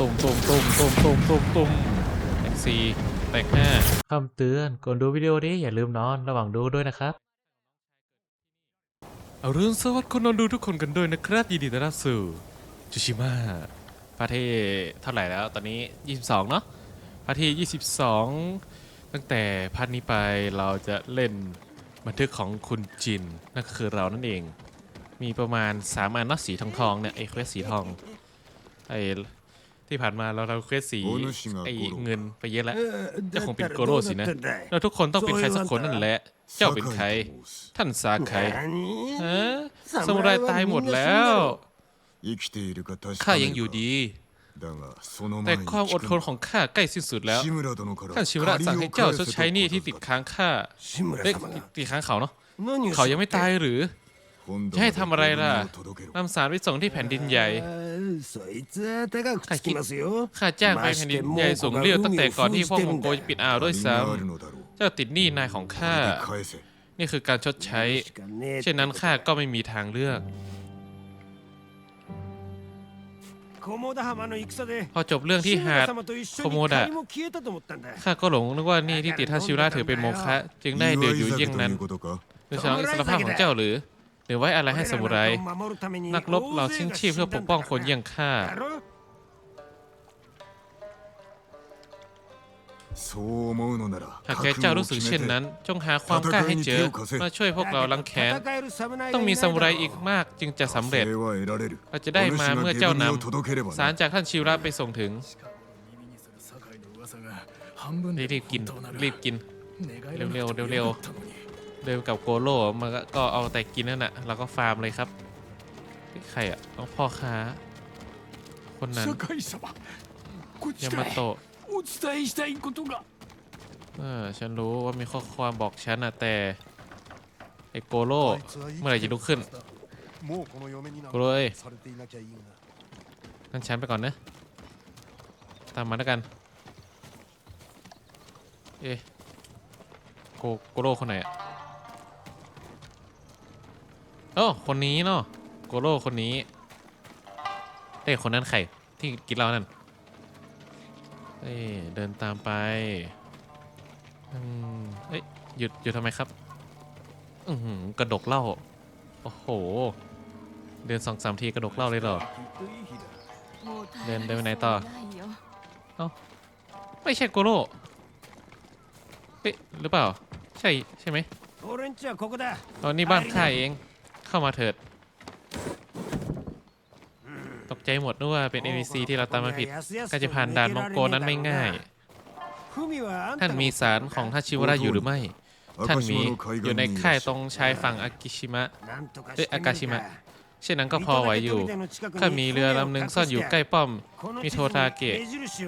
ตุ่มตุ่มตุ่มตุ่มตุ่มตุ่มตุ่มแตกสี่แตกห้าคำเตือนก่อนดูวิดีโอนี้อย่าลืมนอนระหว่างดูด้วยนะครับอรุณสวัสดิ์คนนอนดูทุกคนกันด้วยนะครับยินดีต้อนรับสู่จูชิมะพาร์ทที่เท่าไหร่แล้วตอนนี้ 22 เนาะพาร์ทที่ 22 ตั้งแต่พาร์ทนี้ไปเราจะเล่นบันทึกของคุณจิน นั่นก็คือเรานั่นเอง มีประมาณ 3 อันเนาะสีทองทองๆเนี่ยไอ้เควสสีทองไอ้ ที่ผ่านมาเราทำเควสสีไอ้เงินไปเยอะแล้วเจ้าคงเป็นโกโร่สินะเราทุกคนต้องเป็นใครสักคนนั่นแหละ เจ้าเป็นใคร ท่านซาไคฮะสมุไรตายหมดแล้วข้าข้ายัยังงออยู่ยู่ดีดีแต่แต่ความมคาวออดดททนนขขอองงข้าใกล้สิ้นสุดแล้วท่าท่านนชิชิววระระสั่สั่งงให้ให้เจ้าเจ้าชชดดใช้ใช้หหนี้นี้ที่ที่ติติดดค้าค้างงข้าเอ๊ะติดค้างเขาเนาะเขาเขายัยังงไม่ไม่ตาตายยหรือจะให้ทำอะไรล่ะนำสารไปส่งที่แผ่นดินใหญ่ ข้าคิดข้าจ้างไปแผ่นดินใหญ่ส่งเรียวตั้งแต่ก่อนที่พวกมองโกจะปิดอ่าวด้วยซ้ำเจ้าติดหนี้นายของข้า นี่คือการชดใช้ เช่นนั้นข้าก็ไม่มีทางเลือก พอจบเรื่องที่หาดโคโมดะข้าก็หลงนึกว่านี่ที่ติดท่าชิวระถือเป็นโมฆะจึงได้เดือดอยู่เยี่ยงนั้นโดยเฉพาะอิสรภาพของเจ้าหรือห รือไว้อะไรให้สมุไร นักรบเราชิ้นชีพเพื่อปกป้องคนอย่างข้าหากแกเจ้ารู้สึกเช่นนั้น จงหาความกล้าให้เจอมาช่วยพวกเราลังแค้นต้องมีซามูไรอีกมากจึงจะสำเร็จ เราจะได้มาเมื่อเจ้านำสารจากท่านชิวระไปส่งถึง รีบกิน รีบกิน เร็วๆเร็ว เดินกับโกโร่มันก็เอาแต่กินนั่นแหละเราก็ฟาร์มเลยครับใครอะต้องพ่อค้า คนนั้นยามาโตะเออฉันรู้ว่ามีข้อความบอกฉันอะแต่ไอโกโร่เมื่อไหร่จะลุกขึ้นโกโร่เอ้ยนั่นฉันไปก่อนนะ ตามมาแล้วกัน เอ๊ะโกโกโร่คนไหนอะ โอ้คนนี้เนาะโกโร่คนนี้เอ้ยคนนั้นใครที่กินเหล้านั่นเอ้ยเดินตามไปอืมเอ้ยหยุดหยุดทำไมครับ อือหือกระดกเหล้าโอ้โห เดินสองสามทีกระดกเหล้าเลยเหรอ เดินเดินไปไหนต่อไม่ใช่โกโร่เอ๊ะหรือเปล่า ใช่ใช่ไหมตอนนี้บ้านข้าเอง เข้ามาเถิด ตกใจหมดนึกว่าเป็น NPC ที่เราตามมาผิดการจะผ่านด่านมองโกนั้นไม่ง่าย ท่านมีสารของท่าชิวระอยู่หรือไม่ ท่านมีอยู่ในค่ายตรงชายฝั่งอากิชิมะเอ้ยอากาชิมะเช่นนั้นก็ก็พพออไหไหววออยู่ยู่ ข้าข้ามีมีเรืเรืออลำลำหหนึ่นึ่งงซ่ซ่ออนนออยู่ยู่ใกใกล้ล้ป้ป้ออมมมิมิโทโททาทาเกะเกะ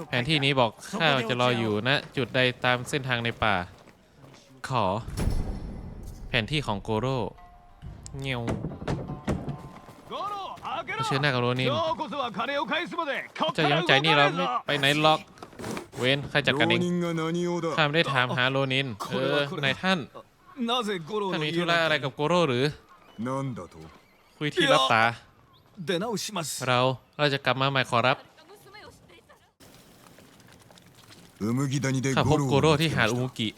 แผแผนนที่ที่นี้นี้บบออกกข้าข้าจะจะรรออออยู่ยู่นะนะจุดใดตามเส้นทางในป่า ขอ แผนที่ของโกโร่ เงี้ยวเชื่อหน้ากับโรนินจะยังใจนี่เราไปไหนล็อก เวนใครจัดการเองข้าไม่ได้ถามหาโรนิน เออในท่านท่านมีธุระอะไรกับโกโร่หรือ คุยที่รับตา เราเราจะกลับมาใหม่ขอรับข้าพบโกโร่ที่หาอุมุกิ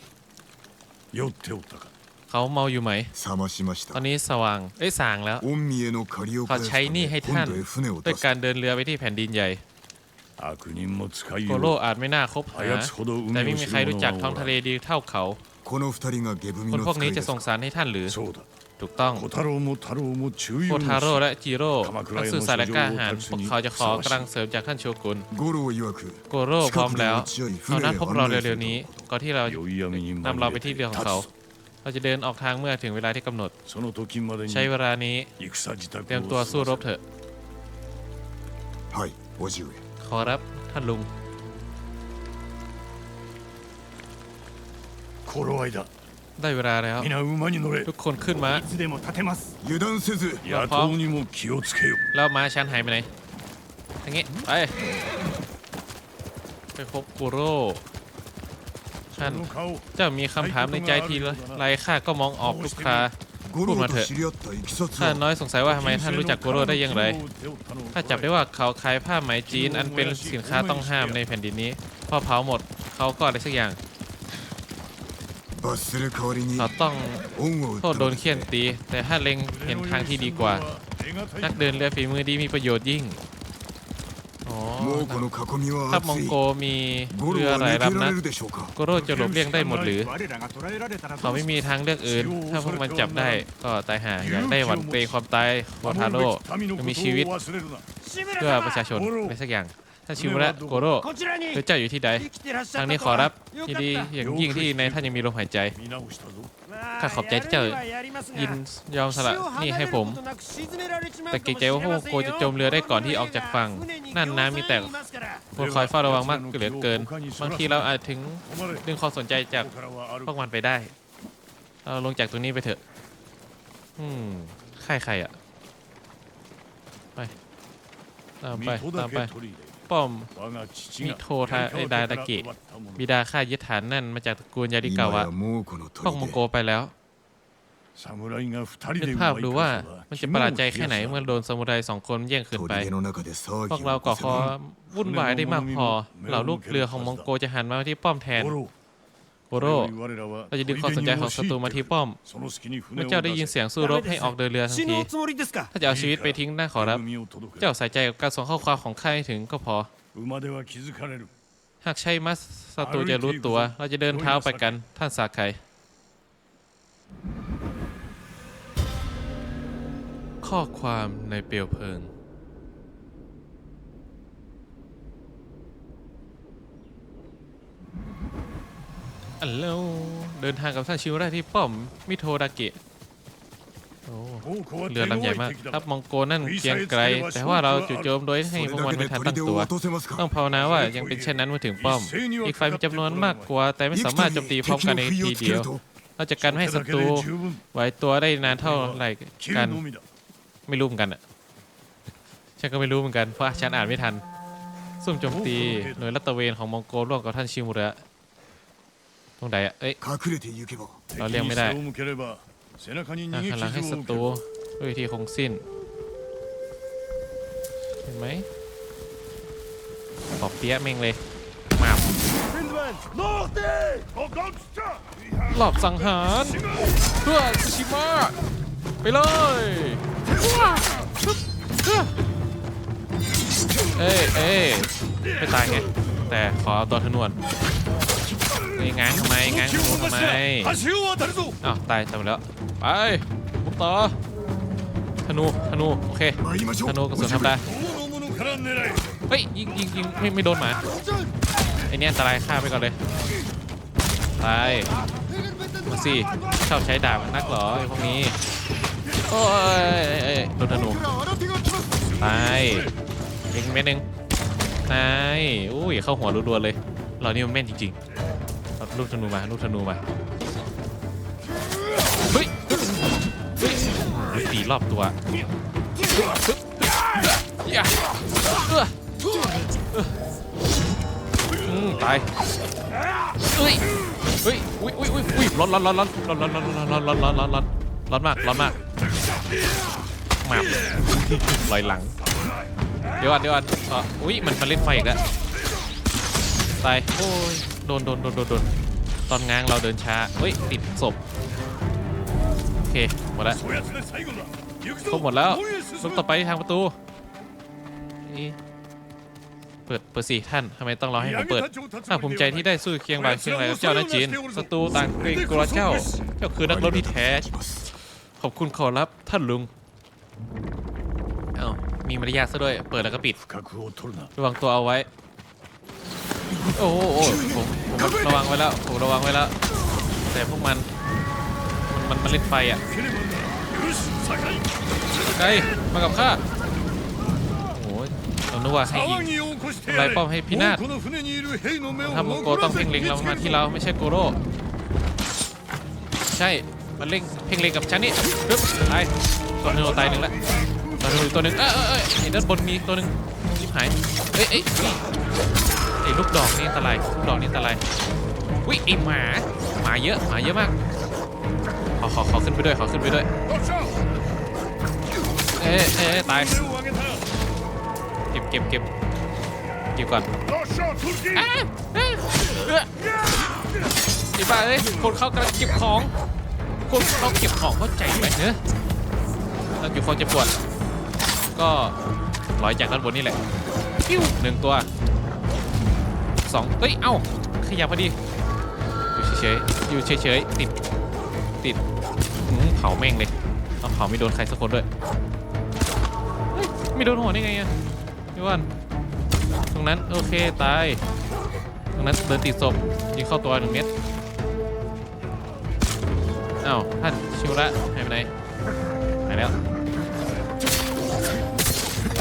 เขาเมาอยู่ไหม ตอนนี้สว่างเอ้ยสางแล้วเขาใช้นี่ให้ท่านด้วยการเดินเรือไปที่แผ่นดินใหญ่โกโรอาจไม่น่าคบหาแต่ไม่มีใครรู้จักท้องทะเลดีเท่าเขาคนพวกนี้จะส่งสารให้ท่านหรือถูกต้องโคทาโร่และจิโร่นักสื่อสารและกล้าหาญพวกเขาจะขอกำลังเสริมจากท่านโชกุนโกโร่พร้อมแล้วเขานัดพบเราเร็วๆนี้ก่อนที่เรานำเราไปที่เรือของเขา เราจะเดินออกทางเมื่อถึงเวลาที่กำหนด ใช้เวลานี้เตรียมตัวสู้รบเถอะขอรับท่านลุงได้เวลาแล้วทุกคนขึ้นมาเราพร้อมแล้วมาชันหายไปไหนทางนี้ไปไปพบกูโร่ ท่านเจ้ามีคำถามในใจทีละไรข้าก็มองออกทุกคราพูดมาเถอะท่านน้อยสงสัยว่าทำไมท่านรู้จักโกโรได้ยังไรถ้าจับได้ว่าเขาขายผ้าไหมจีน อันเป็นสินค้าต้องห้ามในแผ่นดินนี้ พอเผาหมดเขาก็อะไรสักอย่างเราต้องโทษโดนเคี่ยนตี แต่ถ้าเล็งเห็นทางที่ดีกว่า นักเดินเรือฝีมือดีมีประโยชน์ยิ่ง ทัพมองโกมีเรือหลารลำนะโกโร่จะหลบเลี่ยงได้หมดหรือเขาไม่มีทางเลือกอื่น ถ้าพวกมันจับได้ก็ตายห่าอยากได้หวันเปรความตายโคทาโร่มีชีวิตเพื่อประชาชนไม่สักอย่าง ท่านชิมุระโกโร่พระเจ้าอยู่ที่ใดทางนี้ขอรับยินดีอย่างยิ่งที่ในท่านยังมีลมหายใจข้าขอบใจที่เจ้ายินยอมสละนี่ให้ผม แต่เกรงใจว่าพวกโกจะจมเรือได้ก่อนที่ออกจากฝั่งนั่นน้ำมีแต่ควรคอยเฝ้าระวังมากเหลือเกิน บางทีเราอาจถึงดึงความสนใจจากพวกมันไปได้ เราลงจากตรงนี้ไปเถอะ อืมใครใครอะไปตามไปตามไป ป้อม มิโททะไอดาตะกิบิดาข้ายึดฐานนั่นมาจากตระกูลยาดิกาวะป้องมองโกไปแล้วนึภาพดูว่ามันจะประหลาดใจแค่ไหนเมื่อโดนซามูไรสองคนแย่งคืนไป พวกเราก่อคอวุ่นวายได้มากพอ เหล่าลูกเรือของมองโกจะหันมาที่ป้อมแทน โบโรเราจะดึงความสนใจของศัตรูมาที่ป้อมเมื่อเจ้าได้ยินเสียงสู้รบให้ออกเดินเรือทันที ถ้าจะเอาชีวิตไปทิ้งน่าขอรับ เจ้าใส่ใจกับการส่งข้อความของข้าให้ถึงก็พอ หากใช่มัสศัตรูจะรู้ตัว เราจะเดินเท้าไปกันท่านสาไคข้อความในเปลวเพลิง อันแลเดินทางกับท่านชิวได้ที่ป้อมมิโทดาเกะโอ้เรือลำใหญ่มากทัพมองโกนั่นเกียงไกล แต่ว่าเราจู่โจมโดยให้พวกมันไม่ทันตั้งตัว ต้องภาวนาว่ายังเป็นเช่นนั้นเมื่อถึงป้อม อีกฝ่ายมีจำนวนมากกว่า แต่ไม่สามารถโจมตีพร้อมกันในทีเดียวนอกจากการให้ศัตรูไหวตัวได้นานเท่าไรกันไม่รู้เหมือนกันอะฉันก็ไม่รู้เหมือนกันเพราะฉันอ่านไม่ทันซุ่มโจมตีหน่วยรัตเวนของมองโกร่วมกับท่านชิมุระ ตรงไหนอะเอ้ยเราเลี้ยงไม่ได้หันลังให้ศัตรูด้วยวิธีคงสิ้น เห็นไหมตอบเปี้ยแม่งเลยมาบหลอบสังหารเพื่อซูชิมะไปเลยเอ้ยเอ้ยไม่ตายไง แต่ขอเอาตัวทนวน ไง้างทำไมง้างทำไมอ้าวตายตายหมแล้วไปบุกต่อธนูธนูโอเคธนูกระสุนทำได้เฮ้ยยิงยิงยิงไม่ไม่โดนหมาไอเนี้ยอันตรายฆ่าไปก่อนเลยตายมาสิชอบใช้ดาบนักหรอไอพวกนี้โอ้ยโดนธนูตายยิงเม็ดหนึ่งนายอุ้ยเข้าหัวรัวๆเลย เรานี่มันแม่นจริงๆ ลูกธนูมาลูกธนูมาเฮ้ยเฮ้ยตีรอบตัวอย่าเอื้อเอื้ออืมตายเฮ้ยเฮ้ยอุ้ยอุ้ยอุ้ยอุ้ยร้อนร้อนร้อนร้อนร้อนร้อนร้อนร้อนร้อนร้อนร้อนร้อนร้อนมากร้อนมากมาบลอยหลัง เดี๋ยวก่อนเดี๋ยวก่อนอ่ออุ้ยมันมาเล่นไฟอีกแล้วตายโอ้ย โดนโดนโดนโดนโดนตอนง้างเราเดินช้า เฮ้ย ติดศพ โอเค หมดแล้วครบหมดแล้วลุกต่อไปทางประตูเปิด เปิดสิท่านทำไมต้องรอให้ผมเปิดข้าภูมิใจที่ได้สู้เคียงบ่าเคียงไหลกับเจ้านะจีนศัตรูต่างเกรงกลัวเจ้า เจ้าคือนักรบที่แท้ ขอบคุณขอรับท่านลุง เอ้า มีมารยาทซะด้วย เปิดแล้วก็ปิด ระวังตัวเอาไว้ โอ้โหผมผมระวังไว้แล้วผมระวังไว้แล้ว แต่พวกมัน มันมันเล่นไฟอะไกลมากับข้าโอ้โหเรนึกว่าให้ยิงทำลายป้อมให้พินาศทำโกต้องเพ่งเล็งเรามาที่เราไม่ใช่โกโร่ใช่มันเล่งเพ่งเล็งกับฉันนี่ปึ๊บตายตัวนึงตายหนึ่งละตัวนึงตัวนึงเออเออเออด้านบนมีตัวนึงชิบหายเอ้ยเอ้ย ไอ้ลูกดอกนี่อันตรายลูกดอกนี่อันตรายอุ้ยไอ้หมาหมาเยอะหมาเยอะมากขอขอขอขึ้นไปด้วยขอขึ้นไปด้วยเอ๊ะเอ๊ะตายเก็บเก็บเก็บเก็บก่อนไอ้บ้าเอ้ยคนเข้ากำลังเก็บของคนเข้าเก็บของเข้าใจไหมเนอะเราเก็บของจะปวดก็ลอยจากด้านบนนี่แหละหนึ่งตัว สองเฮ้ย เอ้า ขยับพอดี อยู่เฉยๆ อยู่เฉยๆ ติด ติดหืมเผาแม่งเลยเอาเผาไม่โดนใครสักคนด้วยเฮ้ยไม่โดนหัวได้ไงอะพี่วันตรงนั้น โอเค ตาย ตรงนั้นเดินติดศพยิงเข้าตัวหนึ่งเม็ดอ้าวท่านชิวระหายไปไหนหายแล้ว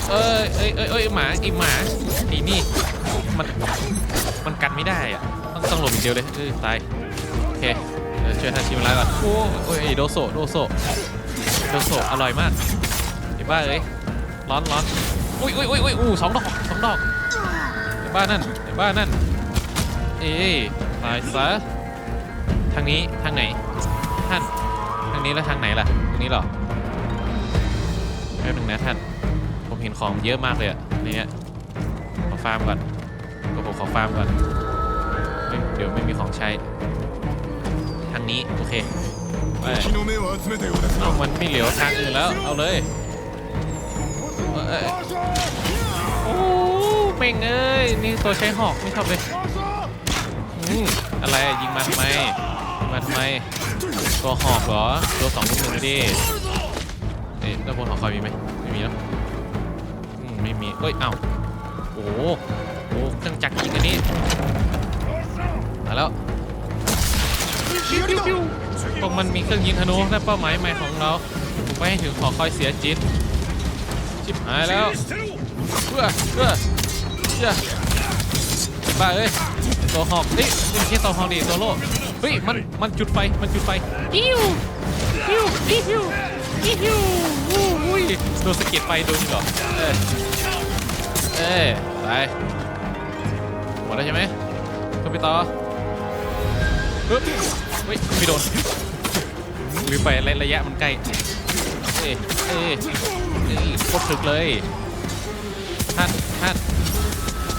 เอ้ยเอ้ยเอ้ยเอ้ยหมาไอหมาไอนี่มัน มันกันไม่ได้อะต้องต้องหลบอย่างเดียวเลยเออตายโอเคเดี๋ยวช่วยทานชิมร้ายก่อนโอ้ยโอ้ยโดโซโดโซโดโซอร่อยมากไอ้บ้าเอ้ยร้อนร้อนอุ้ยอุ้ยอุ้ยอุ้ยอู้สองดอกสองดอกไอ้บ้านั่นไอ้บ้านั่นเอ้ยตายซะทางนี้ทางไหนท่านทางนี้แล้วทางไหนล่ะทางนี้หรอแป๊บหนึงนะท่าน ผมเห็นของเยอะมากเลยอะนี่ยขอฟาร์มก่อน ขอฟาร์มก่อนเฮ้เดี๋ยวไม่มีของใช้ ทางนี้ โอเคไเอามันไม่เหลียวทางอื่นแล้ว เอาเลยโอ้เม่งเอ้ย นี่ตัวใช้หอกไม่ชอบเลยอะไรยิงมาทำไมมาทำไม ตัวหอกเหรอ ตัวสองลูกหนึ่งดิเอ๊ะด้านบนหอคอยมีไหมไม่มีแล้วไม่มีเอ้ยเอ้าโอ้ อ้เครื่องจักรยิงอันนี้มาแล้วตรงมันมีเครื่องยิงธนูและเป้าหมายใหม่ของเราผมไม่ให้ถึงขอคอยเสียจิตชิบหายแล้วเพื่อเพื่อเชื่อบ้าเอ้ยตัวหอกนี่ไม่ใช่ตัวหอกดิตัวโลเฮ้ยมันมันจุดไฟมันจุดไฟอิ้วอิวอิวอิ้วอู้ยโดนสะเก็ดไฟโดนเหรอเออเออไป ดแล้วใช่ไหมก็ไปต่อปึ๊บเฮ้ยไม่โดนหรือไประยะมันใกล้เอ้ยเอ้ยโคตรถึกเลยท่านท่าน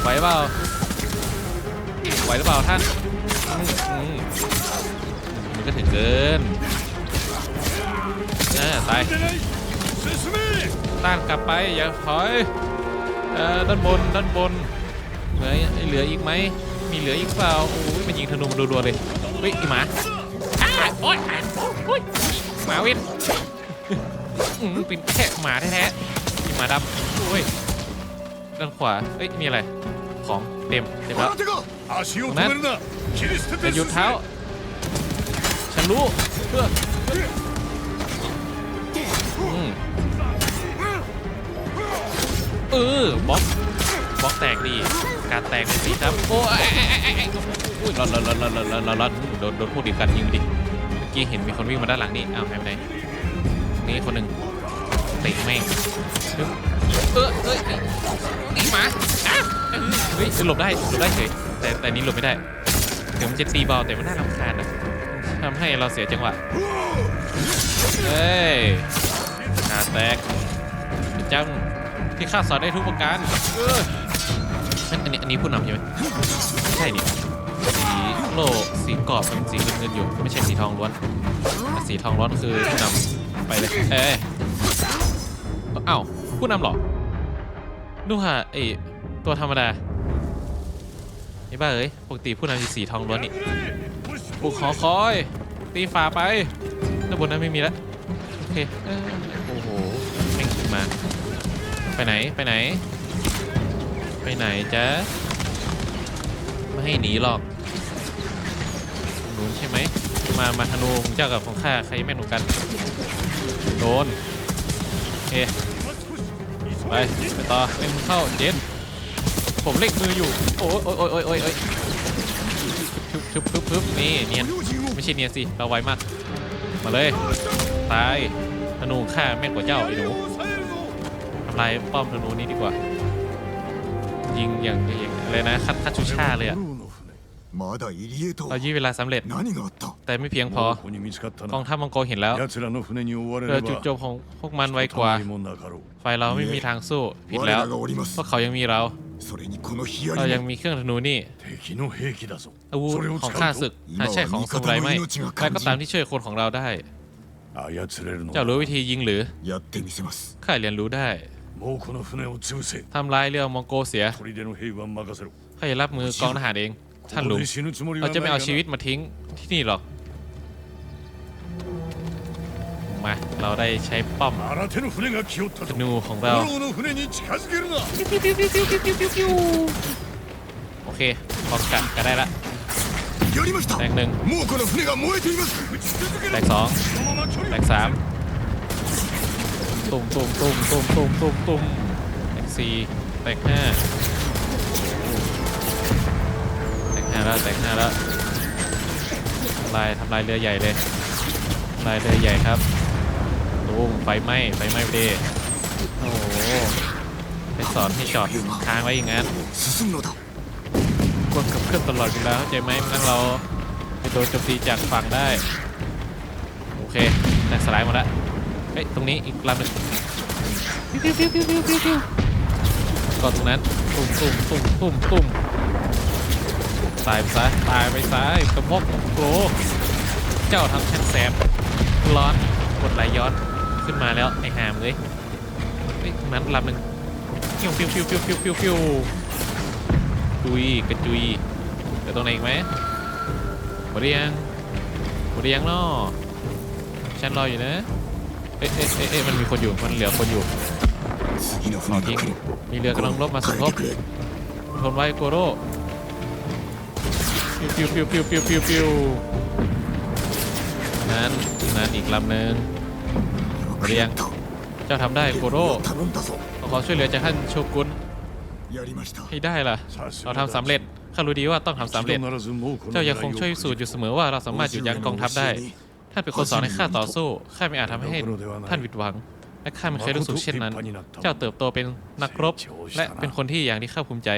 ไหวเปล่าไหวหรือเปล่าท่านมันก็ถึงเกินเออตายต้านกลับไปอย่าถอยด้านบนด้านบน ลืเหลืออีกไหมมีเหลืออีกเปล่าโอ้ยมันยิงธนูมันรัวๆเลยวิ่งหมาอ้โอ๊ยโอ๊ยหมาเว้นเป็นแค่หมาแท้ๆอีหมาดำโอ้ยด้านขวาเอ้ยมีอะไรของเต็มเต็มแล้วนั้นจะหยุดเท้าฉันรู้เพื่อเออบอส บล็อกแตกดิการแตกสิครับโอ้ยรอดรอดรอดรอดรอดรอดโดนโดนพวกเดิกันยิงดิเมื่อกี้เห็นมีคนวิ่งมาด้านหลังนี่อ้าวหายไปไหนนี่คนหนึ่งเตะแม่งเออเอ้ยหนีหมาอ้าเฮ้ยหลบได้หลบได้เฉยแต่แต่นี้หลบไม่ได้เดี๋ยวมันจะตีเบาแต่มันน่ารำคาญนะทำให้เราเสียจังหวะเฮ้ยขาแตกจังที่ข้าสอนได้ทุกประการเออ อันอันนี้อันนี้ผู้นำใช่ไหมไม่ใช่นี่สีโลสีกรอบเป็นสีเงินๆอยู่ ไม่ใช่สีทองล้วนแต่สีทองล้วนคือผู้นำไปเลย เอ้ยเอ้าผู้นำเหรอดูค่ะไอตัวธรรมดาไอ้บ้าเอ้ยปกติผู้นำจะสีทองล้วนนี่ปลุกหอคอย ตีฝาไปด้านบนนั้นไม่มีแล้วโอเคโอ้โหแม่งขึ้นมา ไปไหนไปไหน ไปไหนจ๊ะ ไม่ให้หนีหรอกหนุนใช่ไหม มา มาธนูเจ้ากับของข้าใครแม่นหนูกัน โดนเอไป ไปต่อเป็นเข้าเจนผมเล็กมืออยู่ โอ้ยโอ้ยโอ้ยโอ้ยโอ้ยชุบชุบชุบชุบนี่เนียนไม่ใช่เนียนสิ เราไวมาก มาเลย ตายธนูข้าแม่นกว่าเจ้าไอ้หนูทำลายป้อมธนูนี้ดีกว่า ยิงอย่างอย่างอะไรนะคัดคัดชูชาเลยเรายื้เวลาสำเร็จ แต่ไม่เพียงพอกองทัพมองโกเห็นแล้วเรือจุดจบของพวกมันไวกว่าไฟเราไม่มีทางสู้ผิดแล้วเพราะเขายังมีเราเรายังมีเครื่องธนูนี่อาวุธของข้าศึกหาใช่ของสมุไรไม่ใครก็ตามที่ช่วยคนของเราได้เจ้ารู้วิธียิงหรือข้าเรียนรู้ได้ 猛虎の船を潰せ ทำลายเรือมองโกเสีย 砦の兵は任せろ ข้าจะรับมือกองทหารเอง ท่าน こ ลุ こ ง で死ぬつもり เรา は จะไม่ ない เอา が ชีวิต な มาทิ้งที่นี่หรอก มา เราได้ใช้ป้อม 新手の船が来よった ธ ぞ นูของ フ เรา ォローの船に近づけるな โอเคพอกกัดก็ได้ละ やりました แตกหนึ่ง 猛虎の船が燃えています 撃ち続け แต ろ กสอง そのまま距離 แต を กสาม ตุ้มตุ้มตุ้มตุ้มตุ้มตุ้มตุ้มแตกสี่แตกห้าแตกห้าแล้วแตกห้าแล้วทำลายทำลายเรือใหญ่เลยทำลายเรือใหญ่ครับตุ้มไฟไหม้ไฟไหม้เดโอ้โหไปสอนให้จอดค้างไว้อย่างนั้นกดกับเครื่องตลอดเวลาเข้าใจไหมงั้นเราไปโดนโจมตีจากฝั่งได้ โอเคแตกสลายหมดแล้ว เฮ้ยตรงนี้อีกลำหนึ่งปิ้วปิ้วปิ้วปิ้วปิ้วปิ้วก่อนตรงนั้นตุ่มตุ่มตุ่มตุ่มตุ่มตายไปซะตายไปซะไอ้กระบอกของโกรเจ้าทำฉันแสบร้อนกดไหลย้อนขึ้นมาแล้วไอ้หามเลยเฮ้ยตรงนั้นลำหนึ่งปิ้วปิ้วปิ้วปิ้วปิ้วปิ้วปิ้วจุยกระจุยเดี๋ยวตรงไหนอีกไหมหมดหรือยังหมดหรือยังเนาะฉันรออยู่นะเเอ๊ะเอ๊ะมันมีคนอยู่มันเหลือคนอยู่เอาทิ้งมีเรือกำลังรบมาสมทบทนไว้โกโร่ปิวปิวปิวปิวปิวปิวนั้นนั้นอีกลำหนึ่งเรียงเจ้าทำได้โกโร่ขอช่วยเหลือจากท่านโชกุนให้ได้ล่ะ เราทำสำเร็จข้ารู้ดีว่าต้องทำสำเร็จ เจ้ายังคงช่วยสูตรอยู่เสมอว่าเราสามารถหยุดยั้งกองทัพได้ ท่านเป็นคนสอนให้ข้าต่อสู้ข้าไม่อาจทำให้ท่านผิดหวัง และข้าไม่เคยรู้สึกเช่นนั้น เจ้าเติบโตเป็นนักรบ และเป็นคนที่อย่างที่ข้าภูมิใจ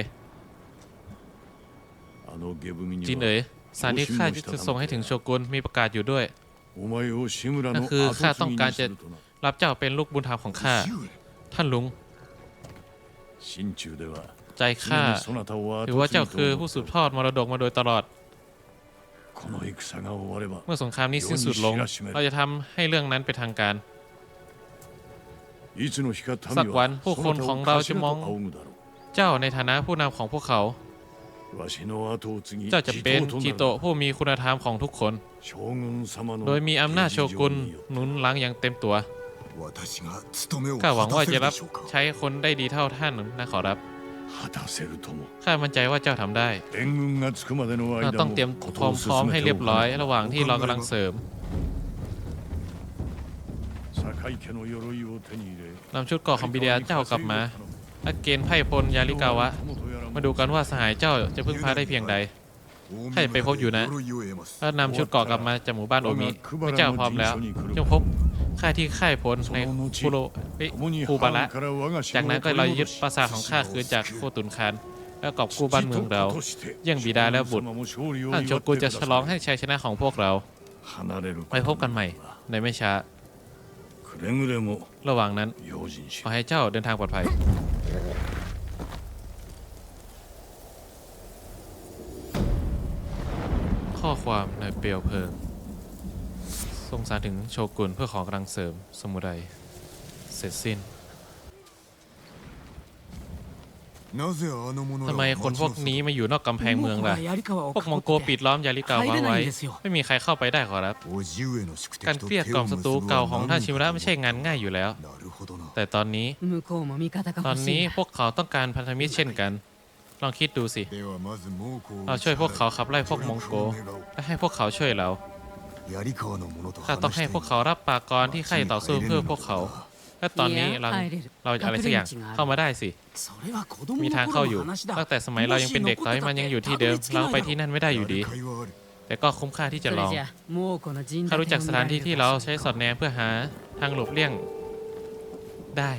จินเอ๋ยสารที่ข้าจะส่งให้ถึงโชกุนมีประกาศอยู่ด้วยนั่นคือข้าต้องการจะรับเจ้าเป็นลูกบุญธรรมของข้าท่านลุง ใจข้าหรือว่าเจ้าคือผู้สืบทอดมรดกมาโดยตลอด เมื่อสงครามนี้สิ้นสุดลง เราจะทำให้เรื่องนั้นไปทางการ สักวันผู้คนของเราจะมอง เจ้าในฐานะผู้นำของพวกเขา เจ้าจะเป็นจิโตผู้มีคุณธรรมของทุกคน โดยมีอำนาจโชกุนหนุนหลังอย่างเต็มตัวข้าหวังว่าจะรับใช้คนได้ดีเท่าท่านนะขอรับ 果たせるとも ข้ามั่นใจว่าเจ้าทำได้ 援軍が着くまでの เรา 間 ต้อง も เตรียม こ พร้อ と ม を พร้อม 進 ให้ めて เรียบ お ร้อย か ระหว่างที่เรากำลังเสริม 堺家の鎧を手に入れ นำชุดเกราะของบิดาเจ้ากลับมาและเกณฑ์ไพร่พลยาลิกาวะ มาดูกันว่าสหายเจ้าจะพึ่งพาได้เพียงใด ให้ไปพบอยู่นะ 鎧を得ます แล้วนำชุดเกราะกลับมาจากหมู่บ้านโอมิเมื่อเจ้าพร้อมแล้วจงพบ ข้าที่ค่ายผลในคูโรเอ้ยคูบาระจากนั้นก็เรายึดปราสาทของข้าคืนจากโคตุนคันและกอบกู้บ้านเมืองเรายังบิดาและบุตรท่านโชกุนจะฉลองให้ชัยชนะของพวกเราไปพบกันใหม่ในไม่ช้า ระหว่างนั้น ขอให้เจ้าเดินทางปลอดภัยข้อความในเปลวเพลิง ทรงสารถึงโชกุนเพื่อขอกำลังเสริมสมุไรเสร็จสิ้นทำไมคนพวกนี้มาอยู่นอกกำแพงเมืองล่ะ พวกมองโกปิดล้อมยาริกาวาไว้ ไม่มีใครเข้าไปได้ขอรับ การเกลี้ยกล่อมศัตรูเก่าของท่านชิมระไม่ใช่งานง่ายอยู่แล้ว แต่ตอนนี้ ตอนนี้พวกเขาต้องการพันธมิตรเช่นกัน ลองคิดดูสิ เราช่วยพวกเขาขับไล่พวกมองโก และให้พวกเขาช่วยเรา ข้าต้องให้พวกเขารับปากก่อนที่ใครต่อสู้เพื่อพวกเขาถ้าตอนนี้เราเราอะไรสักอย่างเข้ามาได้สิ มีทางเข้าอยู่ ตั้งแต่สมัยเรายังเป็นเด็กตอนนี้มันยังอยู่ที่เดิม เราไปที่นั่นไม่ได้อยู่ดี แต่ก็คุ้มค่าที่จะลองข้ารู้จักสถานที่ที่เราใช้สอดแนมเพื่อหาทางหลบเลี่ยงได้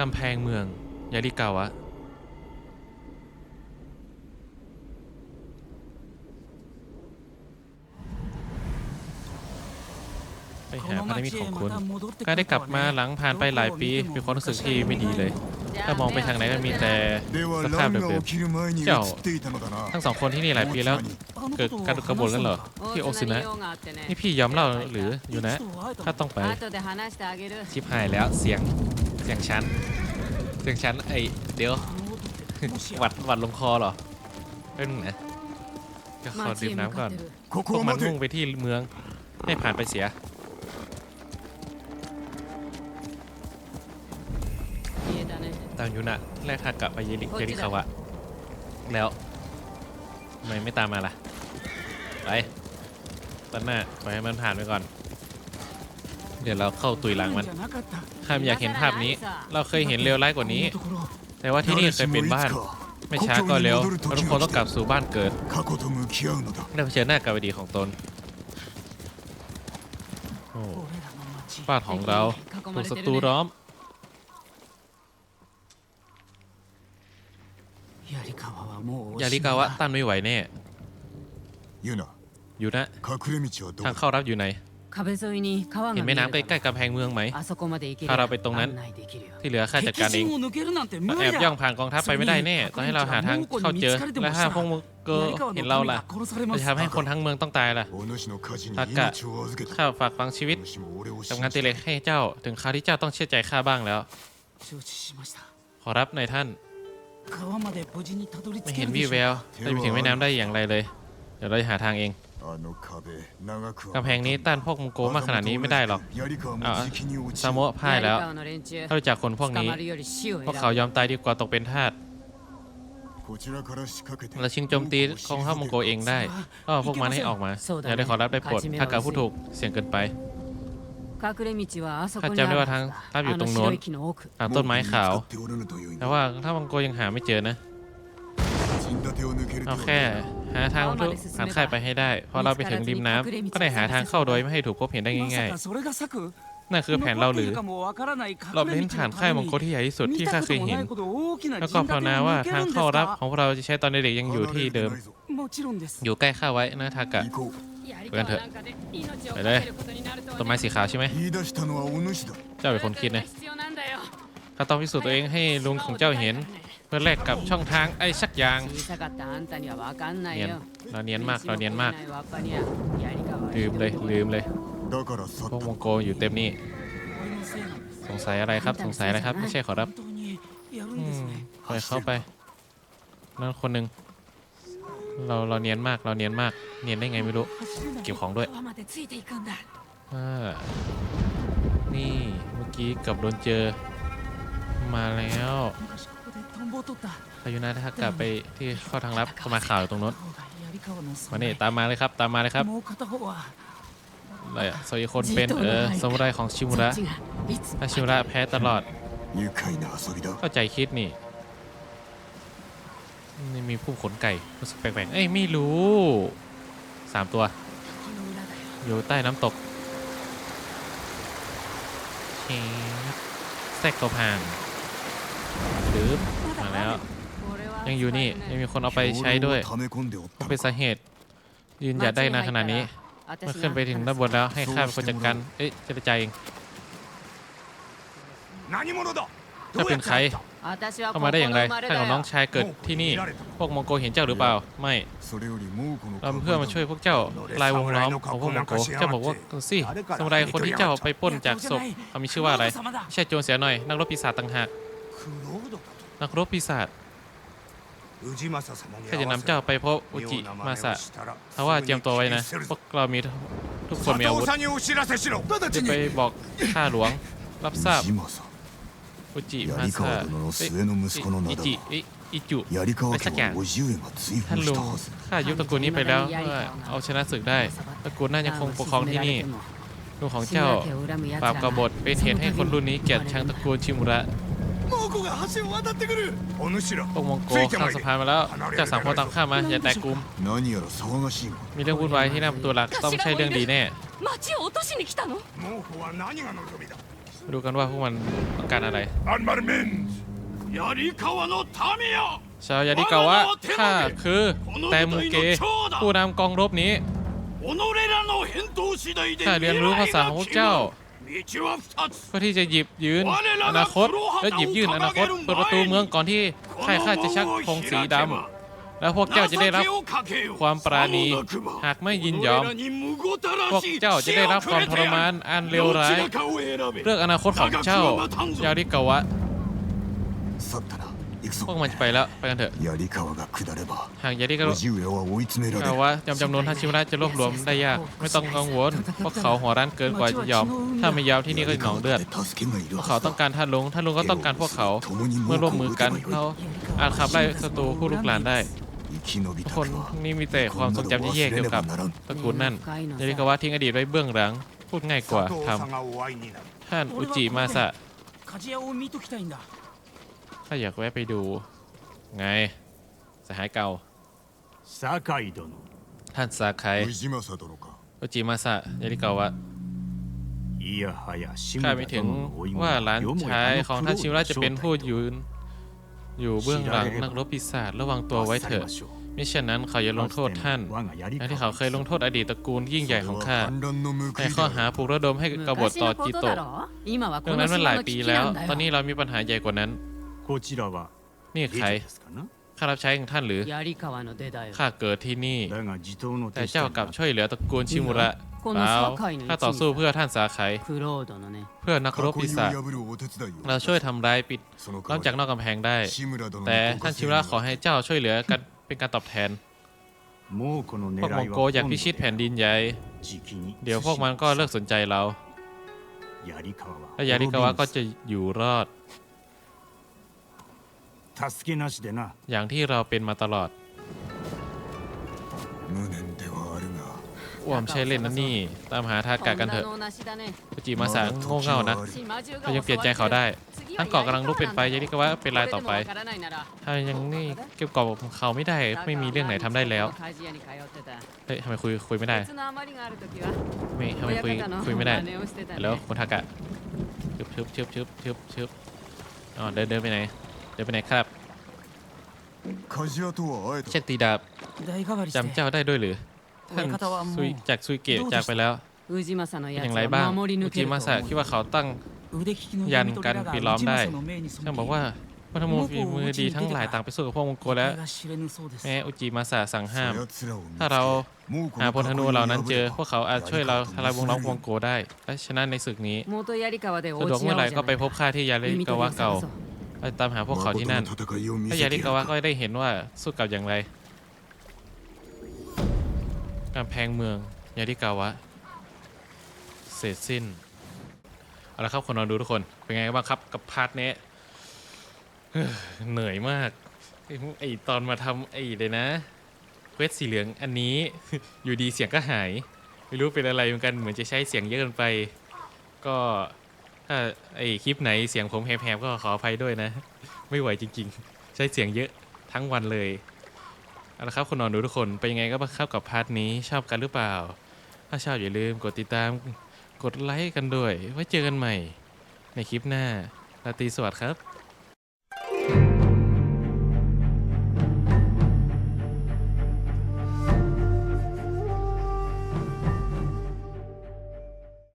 กำแพงเมืองยาริกาวะ หาพันธมิตรของคุณการได้กลับมาหลังผ่านไปหลายปีมีความรู้สึกที่ไม่ดีเลย ถ้ามองไปทางไหนก็มีแต่สภาพเดิมๆเจ้าทั้งสองคนที่นี่หลายปีแล้ว เกิดการกระบฏกันเหรอที่โอซินะ นี่พี่ยอมเล่าหรืออยู่นะ ถ้าต้องไปชิบหายแล้วเสียงเสียงชั้น เสียงชั้นไอเดี๋ยวหวัดหวัดลงคอเหรอเป็นนะจะขอดื่มน้ำก่อนพวกมันมุ่งไปที่เมือง ให้ผ่านไปเสีย ตามยูนะแรกทากะไปเยริเยริคาอะแล้วทำไมไม่ตามมาล่ะ ไปตันหน้าไปให้มันผ่านไปก่อน เดี๋ยวเราเข้าตุยหลังมันข้ามอยากเห็นภาพนี้ เราเคยเห็นเร็วร้ายกว่านี้ แต่ว่าที่นี่เคยเป็นบ้าน ไม่ช้าก็เร็วทุกคนต้องกลับสู่บ้านเกิดได้เผชิญหน้ากับอดีของตนบ้านของเราถูกศัตรูล้อม ยาริกาวะต้านไม่ไหวแน่ยูนยูนะทางเข้ารับอยู่ไหนเห็นแม่น้ำใกล้ๆกำแพงเมืองไหม ถ้าเราไปตรงนั้น ที่เหลือข้าจัดการเองแอบย่องผ่านกองทัพไปไม่ได้แน่ ต้องให้เราหาทางเข้าเจอ และห้าพวกเกอเห็นเราล่ะ จะทำให้คนทั้งเมืองต้องตายล่ะทักกะข้าฝากฟังชีวิตทำงานตีเล็กให้เจ้า ถึงคราวที่เจ้าต้องเชื่อใจข้าบ้างแล้ว ขอรับในท่าน 川まで無事にたどり ไม่ 着け เห็น るで วี่ し แว ょ วจะไปถึงแม่น้ำได้อย่างไรเลย เดี๋ยวเราจะหาทางเอง あの壁長くは กำแพงนี้ต้านพวกมงโกมากขนาดนี้ไม่ได้หรอก 槍川も อ่ะ じきに落ち ซาโมะพ่ายแล้ว 槍川の連中 ถ้ารู้จักคนพวก 捕 นี้ まるより死を พวก 選 เขา ぶ ยอมตายดีกว่าตกเป็นทาส こちらから仕掛けて เราชิงโจมตีกองทัพมองโกเองได้ก็เอาพวกมันให้ออกมาอย่าได้ขอรับได้โปรดถ้าการพูดถูกเสี่ยงเกินไป 隠れ道はあそこにある ข้าจำได้ว่าทางลับอยู่ตรงโน้น あの白い木の奥 ตามต้นไม้ขาว もう見つかっておらぬという意味 แต่ว่าถ้ามังโกยังหาไม่เจอนะ 陣立てを抜ける เอา と แค่หาทางทุผ่านค่ายไปให้ได้ พอเราไปถึงริมน้ำก็ได้หาทางเข้าโดยไม่ให้ถูกพบเห็นได้ง่าย まさかそれが策 ๆ นั่นคือแผนเราหรือ เราเล่นผ่านค่ายมงโกที่ใหญ่ที่สุดที่ข้าเคยเห็น แล้วก็ภาวนาว่าทางเข้ารับของพวกเราจะใช้ตอนเด็กๆยังอยู่ที่เดิม もちろんです อยู่ใกล้ข้าไว้นะทากะ ไปกันเถอะไปเลยต้นไม้สีขาวใช่ไหมเจ้าเป็นคนคิดนะข้าต้องพิสูจน์ตัวเองให้ลุงของเจ้าเห็น เพื่อแลกกับช่องทางไอ้สักอย่างเนียนเราเนียนมากเราเนียนมากลืมเลยลืมเลยพวกมองโกอยู่เต็มนี่สงสัยอะไรครับสงสัยนะครับ ไม่ใช่ขอรับไปเข้าไปนั่นคนหนึ่ง เราเราเนียนมากเราเนียนมาก เนียนได้ไงไม่รู้ เก็บของด้วยนี่เมื่อกี้กับโดนเจอ มาแล้วพายุนาถ้ากลับไปที่ข้อทางลับเข้ามาข่าวตรงนู้นมาเนี่ตามมาเลยครับ ตามมาเลยครับอะไรอะโซยคนเป็นเออสมุไรของชิมุระถ้าชิมุระแพ้ตลอดเข้าใจคิดนี่ นี่มีผู้ขนไก่รู้สึกแปลกๆเอ้ยไม่รู้สามตัว อยู่ใต้น้ำตกเชคแซกตัวผ่านหรือมาแล้ว ยังอยู่นี่ยังมีคนเอาไปใช้ด้วยเป็นสาเหตุ ยืนหยัดได้นานขนาดนี้เมื่อขึ้นไปถึงด้านบนแล้วให้ข้าเป็นคนจัดการเอ๊ะไปใจเองจะเป็นใคร เข้ามาได้อย่างไรท่านของน้องชายเกิดที่นี่ พวกมองโกเห็นเจ้าหรือเปล่า ไม่เราเพื่อมาช่วยพวกเจ้าลายวงล้อมของพวกมองโก เจ้าบอกว่าสิสมัยคนที่เจ้าไปป้นจากศพเขามีชื่อว่าอะไรใช่โจรเสียหน่อย นักรบปีศาจต่างหาก นักรบปีศาจข้าจะนำเจ้าไปพบอุจิมาสะพราะว่าเจียมตัวไว้นะ พวกเรามีทุกคนมีอาวุธจะไปบอกข้าหลวง รับทราบ อุจิมาสเตอร์อิจิอิจุไม่สักอย่างท่านลุงข้ายกตระกูลนี้ไปแล้วเอาชนะศึกได้ตะกูลน่าจะคงปกครองที่นี่ลูกของเจ้าปราบกบฏเป็นเหตุให้คนรุ่นนี้เกลียดชังตระกูลชิมุระพวกมงโกข้าสะพานมาแล้วจะสามคนตามข้ามาอย่าแตกกลุ่มมีเรื่องวุ่นวายที่นำตัวหลักต้องไม่ใช่เรื่องดีแน่ ดูกันว่าพวกมันต้องการอะไรชาวยาดิกาวะข้าคือแตมุเกผู้นำกองรบนี้ข้าเรียนรู้ภาษาของพวกเจ้าเพื่อที่จะหยิบยืนอนาคตและหยิบยื่นอนาคตเปิดประตูเมืองก่อนที่ข้าข้าจะชักธงสีดำ แล้วพวกเจ้าจะได้รับความปราณีหากไม่ยินยอม พวกเจ้าจะได้รับความทรมานอันเลวร้าย เลือกอนาคตของเจ้ายาริกาวะ พวกมันจะไปแล้ว ไปกันเถอะ หากยาริกาวะจำจำนวนทัชิมระจะรวบรวมได้ยาก ไม่ต้องกังวล พวกเขาหัวร้านเกินกว่าจะยอม ถ้าไม่ยอมที่นี่ก็หนองเลือด พวกเขาต้องการท่านลุง ท่านลุงก็ต้องการพวกเขา เมื่อร่วมมือกันเขาอาจขับไล่ศัตรูผู้ลุกลานได้ คนนี้มีแต่ความทรงจำแย่ๆเกี่ยวกับตระกูลนั่นเรียกว่าทิ้งอดีตไว้เบื้องหลัง พูดง่ายกว่าทำท่านอุจิมาสะถ้าอยากแวะไปดู ไงสหายเก่าท่านสาไคอุจิมาสะยเริยาวะข้าไม่ถึงว่าหลานชายของท่านชิวระจะเป็นผู้ยืน อยู่เบื้องหลังนักรบปีศาจระวังตัวไว้เถอะมิฉะนั้นเขาจะลงโทษท่านและที่เขาเคยลงโทษอดีตตระกูลยิ่งใหญ่ของข้าในข้อหาผูกระดมให้กบฏต่อจิโตะเรื่องนั้นมันหลายปีแล้ว ตอนนี้เรามีปัญหาใหญ่กว่านั้นนี่ใคร ข้ารับใช้ของท่านหรือข้าเกิดที่นี่ แต่เจ้ากลับช่วยเหลือตระกูลชิมุระแล้วข้าต่อสู้เพื่อท่านสาไคเพื่อนักรบปีศาจเราช่วยทำร้ายปิดนอกจากนอกกำแพงได้ แต่ท่านชิมุระขอให้เจ้าช่วยเหลือกันเป็นการตอบแทนพวกมองโกอยากพิชิตแผ่นดินใหญ่เดี๋ยวพวกมันก็เลิกสนใจเราและยาริคาวะก็จะอยู่รอด 助けなしでな อย่างที่เราเป็นมาตลอด 無念ではあるが อ้วมใช่เล่นนั่นนี่ ตามหาทากากันเถอะ 女のしだね อุจิมาสาโง่เง่านะ 島中が เรายังเปลี่ยนใจเขาได้ ท่านเกาะกำลังลุกเป็นไปยาริกาวะเป็นรายต่อไป これでもわからないなら ถ้ายังนี่เก็บกรอบของเขาไม่ได้ ไม่มีเรื่องไหนทำได้แล้ว 鍛冶屋に通ってた เฮ้ยทำไมคุยคุยไม่ได้ 別の余りがある時は ไม่ทำไม 親 คุย 方の คุยไม่ได้ 真似をしてたね แล้วคุณทากะชึบชึบชึบชึบชึบชึบอ๋อเดินเดินไปไหน ดี๋ยวไปไหนครับ เช็คตีดาบจำเจ้าได้ด้วยหรือ ท่านจากซุยเกะจากไปแล้วอย่างไรบ้างอุจิมาสะคิดว่าเขาตั้งยันกันปีล้อมได้ท่านบอกว่าพัทโมฝีมือดีทั้งหลายต่างไปสู้กับพวกมองโกแล้วแม่อุจิมาสะสั่งห้าม ถ้าเราหาพลธนูเหล่านั้นเจอ พวกเขาอาจช่วยเราทลายวงล้อมมองโกได้และชนะในศึกนี้สะดวกเมื่อไหร่ก็ไปพบข้าที่ยาเลกาวะเก่า ไปตามหาพวกเขาที่นั่น ถ้ายางที่กาวะก็ได้เห็นว่าสู้กับอย่างไรกำแพงเมืองยาที่กาวะ เสร็จสิ้น เอาละครับคนนอนดูทุกคน เป็นไงบ้างครับกับพาร์ทนี้เหนื่อยมาก ไอตอนมาทำไอเลยนะเควสสีเหลืองอันนี้อยู่ดีเสียงก็หาย ไม่รู้เป็นอะไรเหมือนกันเหมือนจะใช้เสียงเยอะเกินไป ก็ ถ้าไอคลิปไหนเสียงผมแหบๆก็ขออภัยด้วยนะ ไม่ไหวจริงๆ ใช้เสียงเยอะทั้งวันเลยเอาละครับคนนอนดูทุกคนเป็นยังไงก็บ้างครับกับพาร์ทนี้ชอบกันหรือเปล่า ถ้าชอบอย่าลืมกดติดตามกดไลค์กันด้วย ไว้เจอกันใหม่ ในคลิปหน้าราตรีสวัสดิ์ครับ